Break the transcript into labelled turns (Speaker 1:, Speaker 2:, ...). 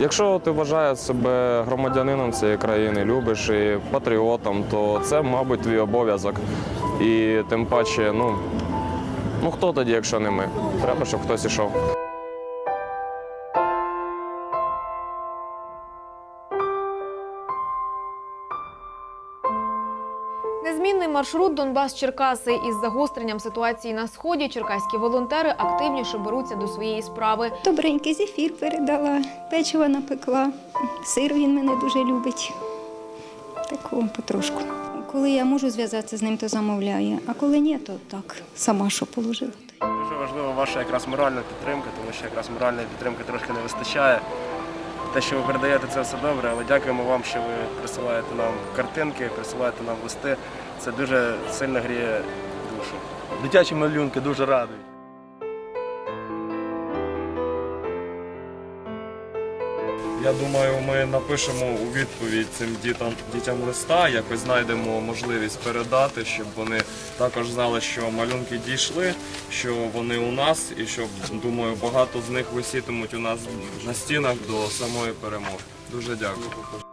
Speaker 1: Якщо ти вважаєш себе громадянином цієї країни, любиш і патріотом, то це, мабуть, твій обов'язок. І тим паче, ну, ну хто тоді, якщо не ми? Треба, щоб хтось ішов.
Speaker 2: Незмінний маршрут Донбас-Черкаси із загостренням ситуації на сході черкаські волонтери активніше беруться до своєї справи.
Speaker 3: Добренький зефір передала, печиво напекла. Сир він мене дуже любить. Такого потрошку. Коли я можу зв'язатися з ним, то замовляє, а коли ні, то так, сама що положила.
Speaker 4: Дуже важлива ваша якраз моральна підтримка, тому що якраз моральної підтримки трошки не вистачає. Те, що ви передаєте, це все добре, але дякуємо вам, що ви присилаєте нам картинки, присилаєте нам листи. Це дуже сильно гріє душу.
Speaker 5: Дитячі малюнки дуже радують.
Speaker 1: Я думаю, ми напишемо у відповідь цим дітям, дітям листа, якось знайдемо можливість передати, щоб вони також знали, що малюнки дійшли, що вони у нас, і що думаю, багато з них висітимуть у нас на стінах до самої перемоги. Дуже дякую.